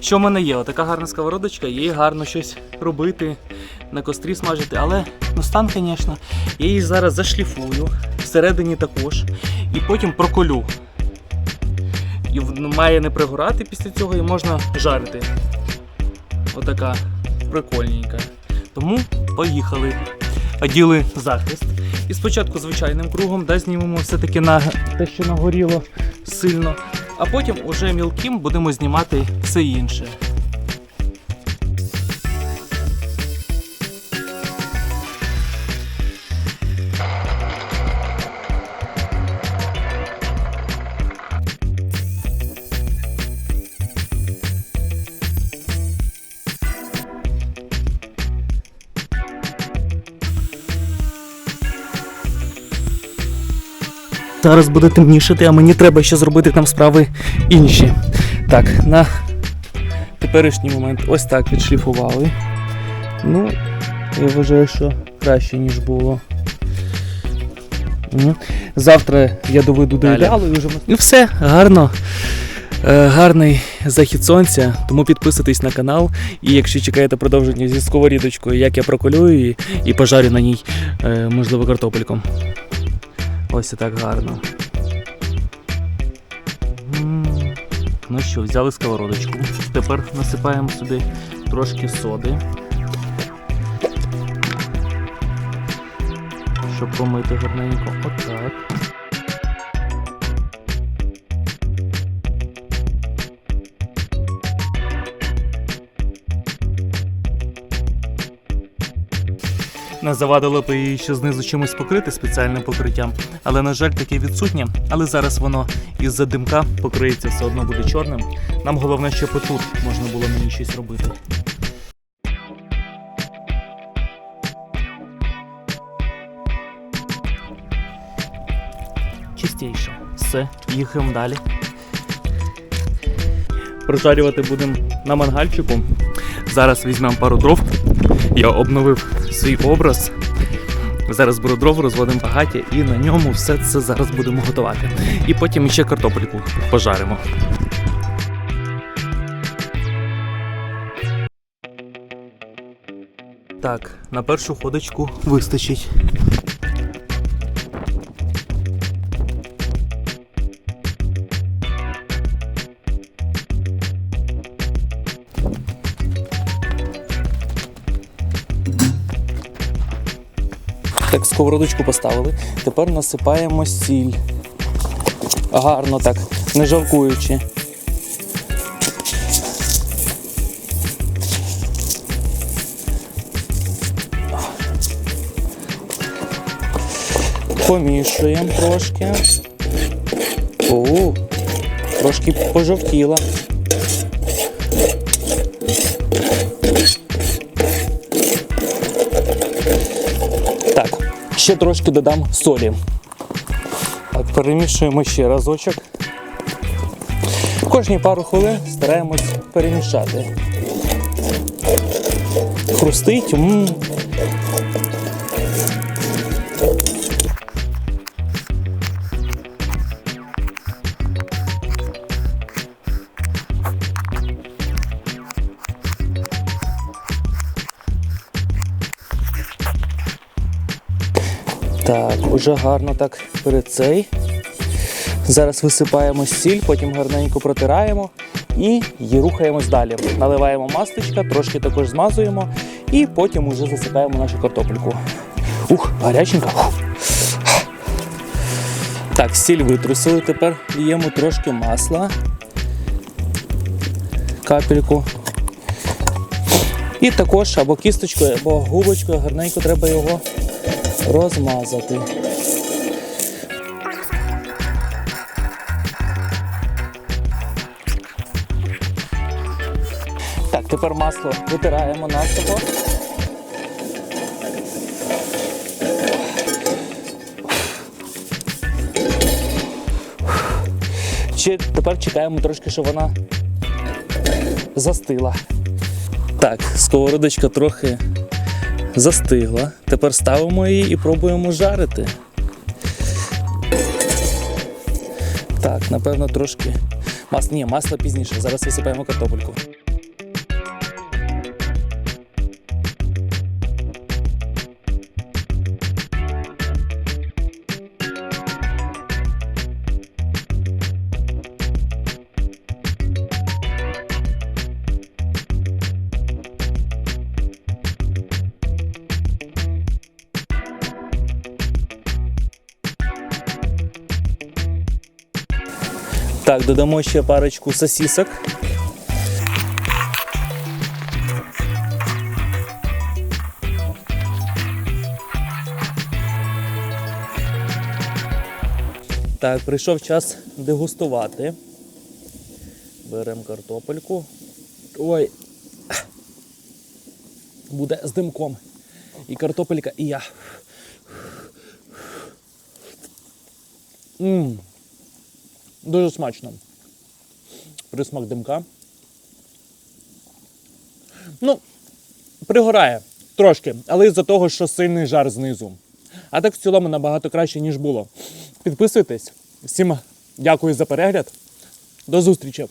Що в мене є? Отака гарна сковородочка, їй гарно щось робити, на кострі смажити, але ну стан, звісно, я її зараз зашліфую, всередині також, і потім проколю. І ну, має не пригорати після цього і можна жарити. Отака прикольненька. Тому поїхали. Оділи захист. І спочатку звичайним кругом, да, знімемо все-таки на те, що нагоріло сильно. А потім уже мілким будемо знімати все інше. Зараз буде темнішати, а мені треба ще зробити там справи інші. Так, на теперішній момент ось так відшліфували. Ну, я вважаю, що краще, ніж було. Завтра я доведу до ідеалу і вже. Ну все, гарно. Е, Гарний захід сонця, тому підписуйтесь на канал. І якщо чекаєте продовження зі сковорідочкою, як я проколю її і пожарю на ній, е, можливо, картопельком. Ось і так гарно. Ну що, взяли сковородочку. Тепер насипаємо сюди трошки соди. Щоб помити гарненько. Отак. Не завадило б її ще знизу чимось покрити спеціальним покриттям, але на жаль таке відсутнє. Але зараз воно із-за димка покриється, все одно буде чорним. Нам головне, щоб отут можна було ній щось робити. Чистіше. Все, їхаємо далі. Прожарювати будемо на мангальчику. Зараз візьмемо пару дров. Я обновив свій образ. Зараз беру дров, розводимо багаття і на ньому все це зараз будемо готувати. І потім ще картопельку пожаримо. Так, на першу ходочку вистачить. Так, сковородочку поставили. Тепер насипаємо сіль. Гарно так, не жалкуючи. Помішуємо трошки. О, трошки пожовтіла. Ще трошки додам солі. Перемішуємо ще разочок. Кожні пару хвилин стараємось перемішати. Хрустить. м Так, уже гарно так перед цей. Зараз висипаємо сіль, потім гарненько протираємо і рухаємось далі. Наливаємо масличка, трошки також змазуємо і потім уже засипаємо нашу картопельку. Ух, гаряченька. Так, сіль витрусили, тепер ліємо трошки масла. Капельку. І також або кісточкою, або губочкою гарненько треба його розмазати. Так, тепер масло витираємо насухо. Ще тепер чекаємо трошки, щоб вона застила. Так, сковородочка трохи застигла. Тепер ставимо її і пробуємо жарити. Так, напевно, трошки. Мас... Ні, масло пізніше. Зараз висипаємо картопельку. Так, додамо ще парочку сосісок. Так, прийшов час дегустувати. Беремо картопельку. Ой. Буде з димком. І картопелька, і я. Мм. Дуже смачно. Присмак димка. Ну, пригорає трошки, але із-за того, що сильний жар знизу. А так в цілому набагато краще, ніж було. Підписуйтесь. Всім дякую за перегляд. До зустрічі!